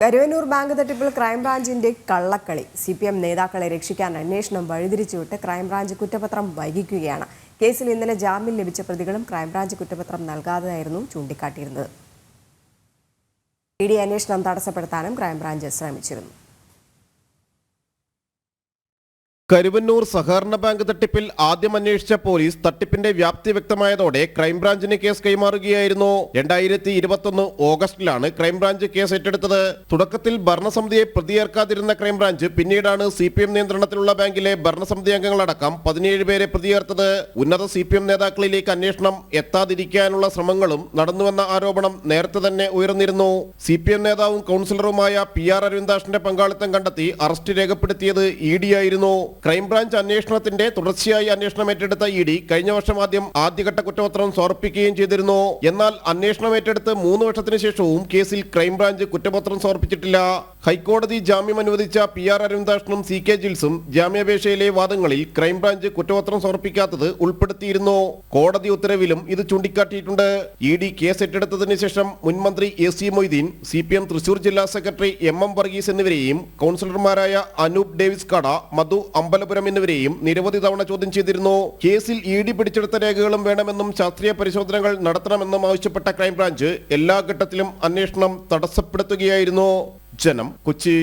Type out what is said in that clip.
Karuvannur bank തട്ടിപ്പിൽ ക്രൈംബ്രാഞ്ചിന്റെ കള്ളക്കളി. C P M നേതാക്കളെ രക്ഷിക്കാൻ അന്വേഷണം വഴിതിരിച്ചുവിട്ട് ക്രൈംബ്രാഞ്ച് കുറ്റപത്രം വൈകിക്കുകയാണ്. കേസിൽ ഇന്നലെ ജാമ്യം ലഭിച്ച പ്രതികളും ക്രൈംബ്രാഞ്ച് കുറ്റപത്രം നൽകാതെയായിരുന്നു ചൂണ്ടിക്കാട്ടിയിരുന്നത്. ഇ ഡി അന്വേഷണം തടസ്സപ്പെടുത്താനും ക്രൈംബ്രാഞ്ച് ശ്രമിച്ചിരുന്നു. കരുവന്നൂർ സഹകരണ ബാങ്ക് തട്ടിപ്പിൽ ആദ്യം അന്വേഷിച്ച പോലീസ് തട്ടിപ്പിന്റെ വ്യാപ്തി വ്യക്തമായതോടെ ക്രൈംബ്രാഞ്ചിന് കേസ് കൈമാറുകയായിരുന്നു. രണ്ടായിരത്തി ഇരുപത്തൊന്ന് ഓഗസ്റ്റിലാണ് ക്രൈംബ്രാഞ്ച് കേസ് ഏറ്റെടുത്തത്. തുടക്കത്തിൽ ഭരണസമിതിയെ പ്രതിയേർക്കാതിരുന്ന ക്രൈംബ്രാഞ്ച് പിന്നീടാണ് സി പി എം നിയന്ത്രണത്തിലുള്ള ബാങ്കിലെ ഭരണസമിതി അംഗങ്ങളടക്കം പതിനേഴ് പേരെ പ്രതിയേർത്തത്. ഉന്നത സി പി എം നേതാക്കളിലേക്ക് അന്വേഷണം എത്താതിരിക്കാനുള്ള ശ്രമങ്ങളും നടന്നുവെന്ന ആരോപണം നേരത്തെ തന്നെ ഉയർന്നിരുന്നു. സി പി എം നേതാവും കൗൺസിലറുമായ പി ആർ അരവിന്ദാഷിന്റെ പങ്കാളിത്തം കണ്ടെത്തി അറസ്റ്റ് രേഖപ്പെടുത്തിയത് ഇ ഡി ആയിരുന്നു. ക്രൈംബ്രാഞ്ച് അന്വേഷണത്തിന്റെ തുടർച്ചയായി അന്വേഷണം ഏറ്റെടുത്ത ഇ ഡി കഴിഞ്ഞ വർഷം ആദ്യം ആദ്യഘട്ട കുറ്റപത്രം സമർപ്പിക്കുകയും ചെയ്തിരുന്നു. എന്നാൽ അന്വേഷണം ഏറ്റെടുത്ത് മൂന്ന് വർഷത്തിന് ശേഷവും കേസിൽ ക്രൈംബ്രാഞ്ച് കുറ്റപത്രം സമർപ്പിച്ചിട്ടില്ല. ഹൈക്കോടതി ജാമ്യം അനുവദിച്ച പി ആർ അരുൺദാഷ്ണും സി കെ ജിൽസും ജാമ്യാപേക്ഷയിലെ വാദങ്ങളിൽ ക്രൈംബ്രാഞ്ച് കുറ്റപത്രം സമർപ്പിക്കാത്തത് ഉൾപ്പെടുത്തിയിരുന്നു. കോടതി ഉത്തരവിലും ഇത് ചൂണ്ടിക്കാട്ടിയിട്ടുണ്ട്. ഇ ഡി കേസ് ഏറ്റെടുത്തതിന് ശേഷം മുൻമന്ത്രി A C Moideen C P M Thrissur ജില്ലാ സെക്രട്ടറി എം എം വർഗീസ് എന്നിവരെയും കൗൺസിലർമാരായ അനൂപ് ഡേവിസ് കട മധു അമ്പലപുരം എന്നിവരെയും നിരവധി തവണ ചോദ്യം ചെയ്തിരുന്നു. കേസിൽ ഇ ഡി പിടിച്ചെടുത്ത രേഖകളും വേണമെന്നും ശാസ്ത്രീയ പരിശോധനകൾ നടത്തണമെന്നും ആവശ്യപ്പെട്ട ക്രൈംബ്രാഞ്ച് എല്ലാ ഘട്ടത്തിലും അന്വേഷണം തടസ്സപ്പെടുത്തുകയായിരുന്നു. ജനം കൊച്ചി